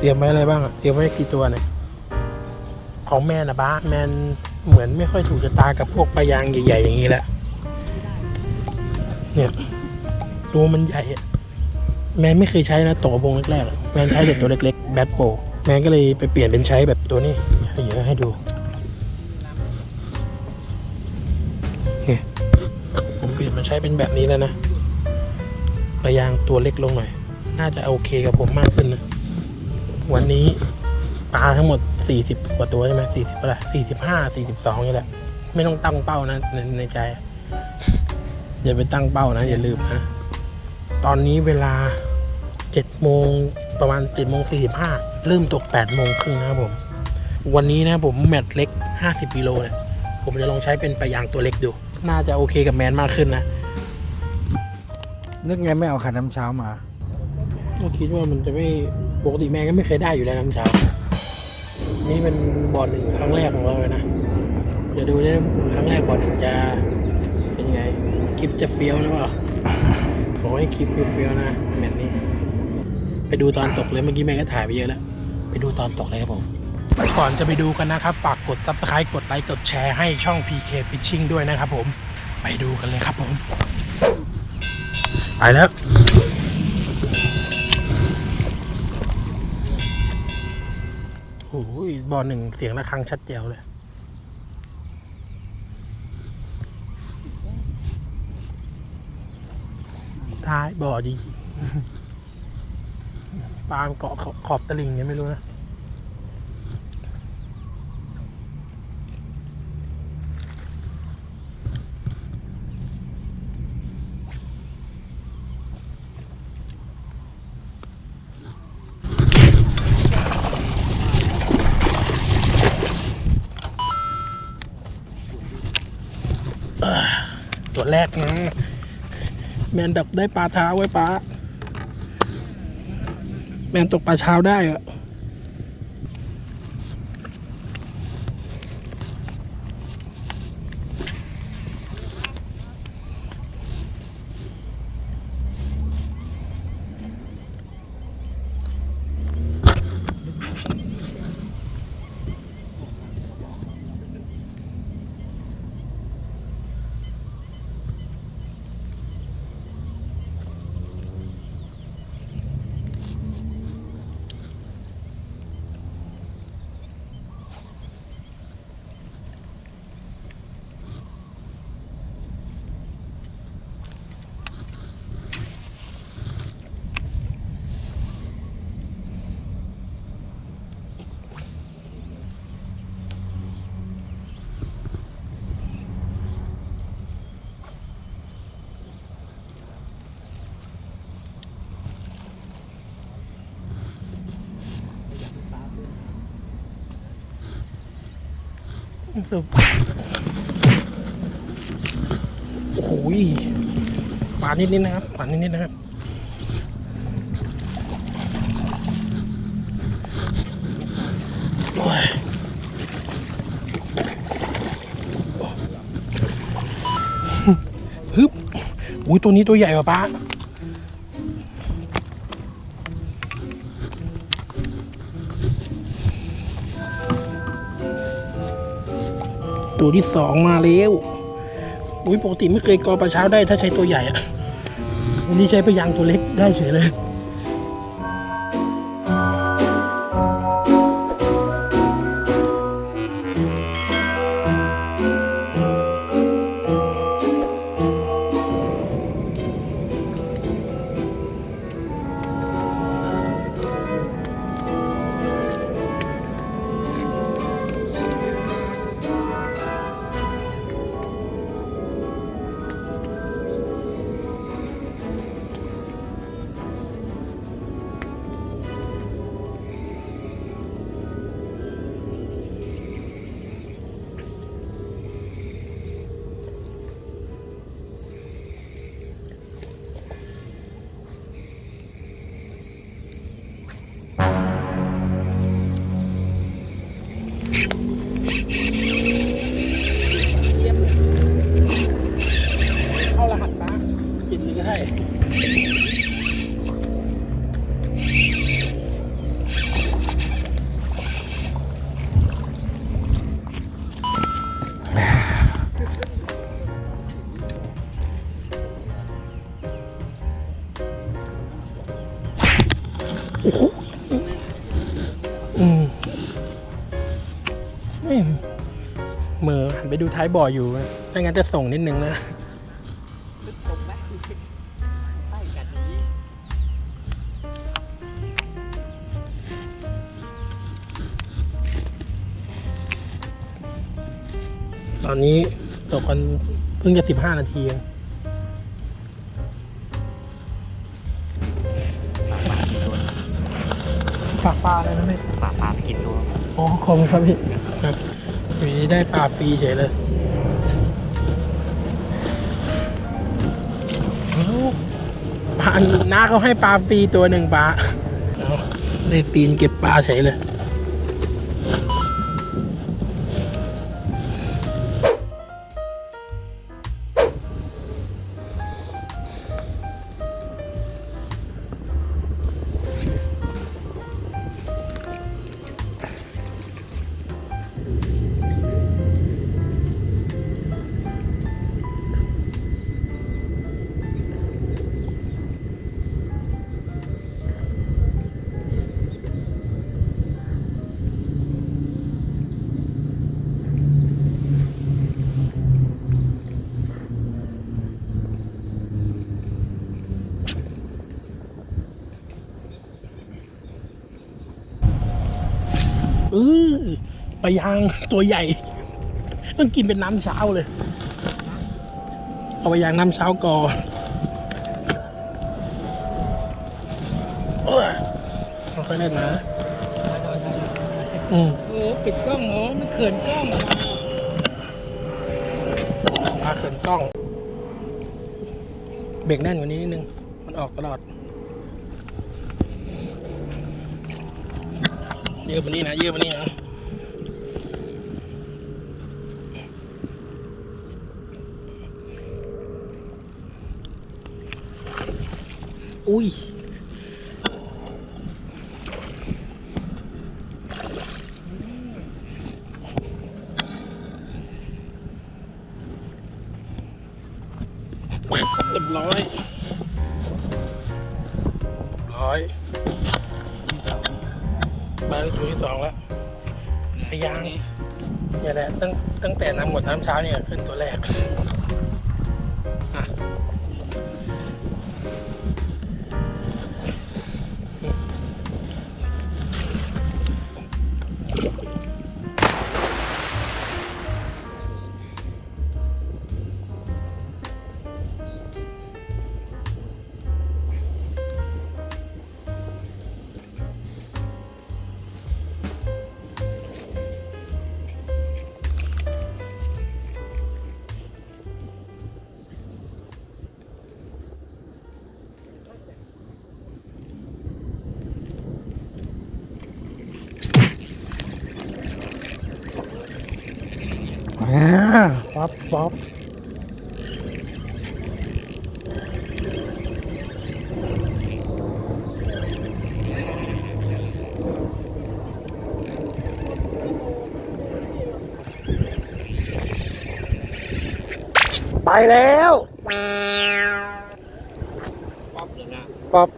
เตรียมไว้อะไรบ้างอะเตรียมไว้กี่ตัวเนี่ยของแมนนะบ้าแมนเหมือนไม่ค่อยถูกชะตากับพวกปลายางใหญ่ๆอย่างนี้แหละเนี่ยตัวมันใหญ่อะแมนไม่เคยใช้นะตัววงแรกๆแมนใช้แต่ตัวเล็กๆแบทโปแมนก็เลยไปเปลี่ยนเป็นใช้แบบตัวนี้เดี๋ยวให้ดูเนี่ยผมเปลี่ยนมาใช้เป็นแบบนี้แล้วนะปลายางตัวเล็กลงหน่อย น่าจะโอเคกับผมมากขึ้นนะ วันนี้ปลาทั้งหมด 40 กว่าตัวใช่ไหม40เท่าไหร่45 42นี่แหละ ไม่ต้องตั้งเป้านะในในใจ อย่าไปตั้งเป้านะ อย่าลืมนะ ตอนนี้เวลา7โมงประมาณ7โมง45เริ่มตก8โมงครึ่งนะครับผม วันนี้นะผมแมตช์เล็ก50กิโลเนี่ยผมจะลองใช้เป็นปลายางตัวเล็กดู น่าจะโอเคกับแมนมากขึ้นนะ นึกไงไม่เอาขันน้ำเช้ามาก็คิดว่ามันจะไม่ ปกติแม่ก็ไม่เคยได้อยู่แล้วน้ำเช้า นี่เป็นบอลหนึ่งครั้งแรกของเราเลยนะเดี๋ยวดูเนี่ยครั้งแรกบอลหนึ่งจะเป็นไง คลิปจะเฟี้ยวหรือเปล่าขอให้คลิปเฟี้ยวๆนะแมตช์นี้ ไปดูตอนตกเลยเมื่อกี้แม่ก็ถ่ายไปเยอะแล้ว ไปดูตอนตกเลยครับผมก่อนจะไปดูกันนะครับ ฝากกด subscribe กดไลค์กดแชร์ให้ช่อง PK Fishing ด้วยนะครับผม ไปดูกันเลยครับผม ไปแล้ว อ้ยบอหนึ่งเสียงระฆังชัดเจวเลย ท้ายบ่อจริงๆปาล์มเกาะขอบขอบตลิ่งเนี่ยไม่รู้นะ ตัว แรกนะ แมนดับได้ปลาเท้าไว้ปลาแมนตกปลาเช้าได้อะ สุดโอ้โหยปลานิดนิดๆนะครับปลานิดนิดๆนะครับโอ้ยฮึบอุ้ยตัวนี้ตัวใหญ่กว่าป้า ตัวที่สองมาแล้วอุ้ยปกติไม่เคยกอปลาเช้าได้ถ้าใช้ตัวใหญ่อะวันนี้ใช้ไปยางตัวเล็กได้เฉยเลย ดูท้ายบ่ออยู่อะไม่งั้นจะส่งนิดนึงนะตรงไหมใช่กันอย่างนี้ตอนนี้ตกกันเพิ่งจะสิบห้านาทีเองปลาปลาอะไรนะพี่ปลาปลาไปกินตัวอ๋อขอบคุณครับพี่ครับ วีได้ปลาฟรีเฉยเลยปลาน้าเขาให้ปลาฟรีตัวหนึ่งปลาเอาได้ปีนเก็บปลาเฉยเลย ยางตัวใหญ่ ต้องกินเป็นน้ำเช้าเลย เอาไปยางน้ำเช้าก่อนโอ้ยค่อยๆเล่นนะอืมโอ้ปิดกล้องเหรอมันเขินกล้องปลาเขินกล้อง เบรกแน่นกว่านี้นิดนึง มันออกตลอดยืดมานี่นะยืดมานี่นะ อุ้ยเรียบร้อยเรียบร้อย มาถึงตัวที่สองแล้วพยางเนี่ยแหละตั้งตั้งแต่น้ำหมดน้ำเช้าเนี่ยขึ้นตัวแรก ป๊อปป๊อปไปแล้วป๊อปเลยนะป๊อป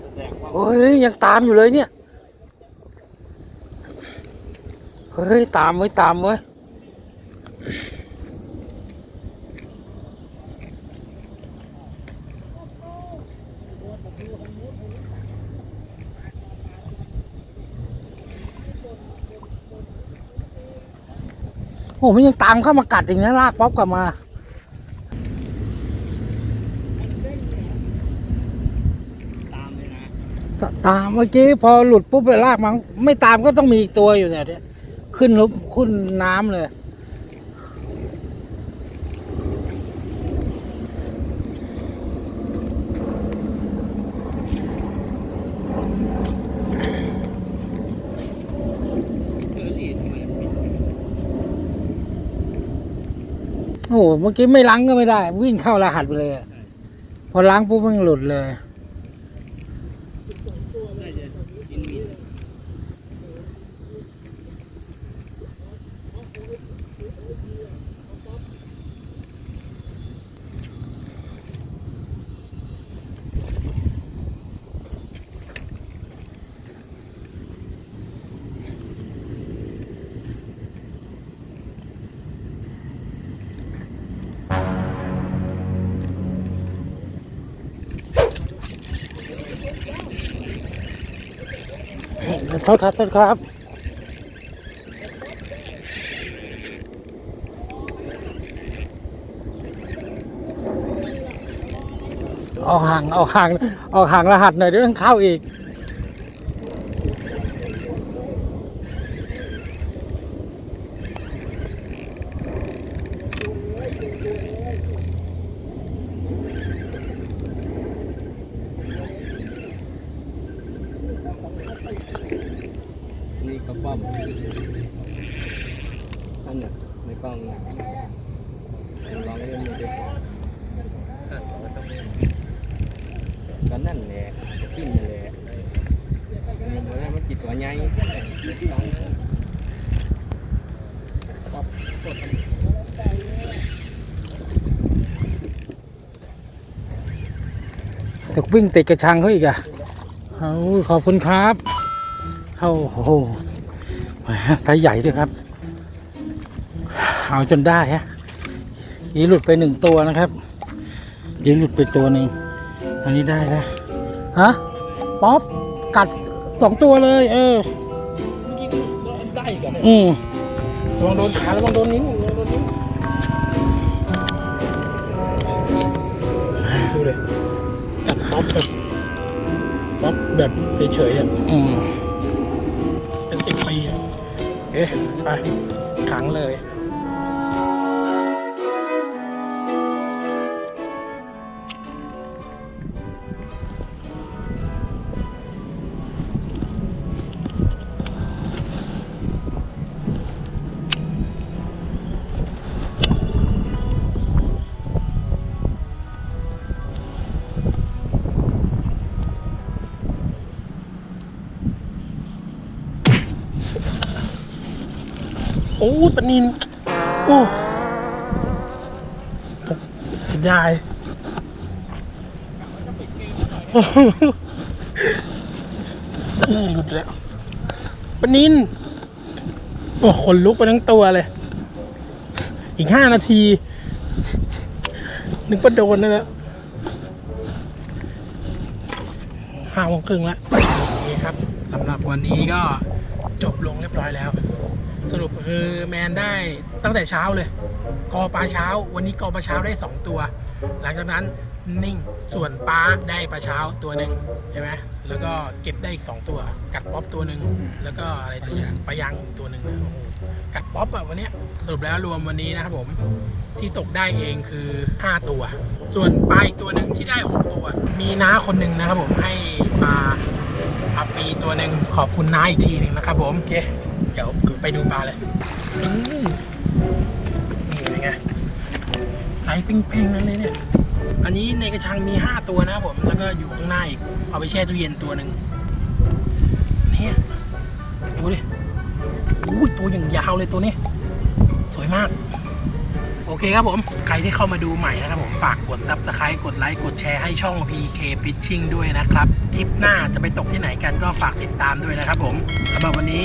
แสดงว่าโอ้ย ยังตามอยู่เลยเนี่ย เฮ้ย ตามไว้ย ตามไว้ย โอ้มันยังตามเข้ามากัดอย่างนี้ลากป๊อปกลับมาตามเลยนะตตามเมื่อกี้พอหลุดปุ๊บเลยลากมันไม่ตามก็ต้องมีอีกตัวอยู่เนี่ย ขึ้นลุกขึ้นน้ำเลย โอ้โหเมื่อกี้ไม่ล้างก็ไม่ได้ วิ่งเข้ารหัสไปเลย พอล้างปุ๊บมันหลุดเลย โทษครับโทษครับเอาห่างเอาห่างเอาห่างรหัสหน่อยเดี๋ยวต้องเข้าอีก นี่ก็ป้อมอันน่ะในกล้องน่ะลองเล่นดูดิอะก็ต้องก็นั่นแหละปิ้นนั่นแหละมันบ่ได้มันกี่ตัวใหญ่ลองป๊อปป๊อป จะวิ่งติดกระชังเขาอีกอะเอาขอบคุณครับเอาโอ้โหแหมไซส์ใหญ่ด้วยครับ เอาจนได้ฮะยีหลุดไปหนึ่งตัวนะครับยีหลุดไปตัวหนึ่งอันนี้ได้แล้วฮะป๊อปกัดสองตัวเลย เออเมื่อกี้ก็ได้อีกันเนี่ยอืมลองโดนขาแล้วลองโดนนิ้ว ป๊อปแบบป๊อปแบบเฉยๆอะอืมเป็นสิบปีอะเอ๊ะไปขังเลย โอ้ปนิน โอ้เสียายนี่หลุดแล้วปนิน โอ้ขนลุกไปทั้งตัวเลย อีกห้านาที นึกว่าโดนนั่นแล้วห้าโมงครึ่งแล้วโอเคครับสำหรับวันนี้ก็จบลงเรียบร้อยแล้ว สรุปคือแมนได้ตั้งแต่เช้าเลย กอปลาเช้า วันนี้กอปลาเช้าได้ 2 ตัว หลังจากนั้นนิ่งส่วนปลาได้ปลาเช้าตัวหนึ่งใช่ไหมแล้วก็เก็บได้อีก 2 ตัว กัดป๊อปตัวหนึ่งแล้วก็อะไรตัวอย่างปลายังตัวหนึ่งนะโอ้โหกัดป๊อปอะวันนี้สรุปแล้วรวมวันนี้นะครับผมที่ตกได้เองคือ 5 ตัว ส่วนปลาอีกตัวหนึ่งที่ได้ 6 ตัว มีน้าคนหนึ่งนะครับผมให้ปลาปลาฟรีตัวหนึ่งขอบคุณน้าอีกทีหนึ่งนะครับผมโอเค เดี๋ยวไปดูปลาเลยอืมนี่เป็นไงไซส์เป้งๆนั่นเลยเนี่ย อันนี้ในกระชังมี 5 ตัวนะผม แล้วก็อยู่ข้างหน้าอีก เอาไปแช่ตู้เย็นตัวหนึ่งเนี่ยดูดิอุ้ยตัวอย่างยาวเลยตัวนี้ สวยมาก โอเคครับผม ใครที่เข้ามาดูใหม่นะครับผม ฝากกด subscribe กดไลค์ กดแชร์ให้ช่อง PK Fishing ด้วยนะครับ คลิปหน้าจะไปตกที่ไหนกันก็ฝากติดตามด้วยนะครับผมสำหรับวันนี้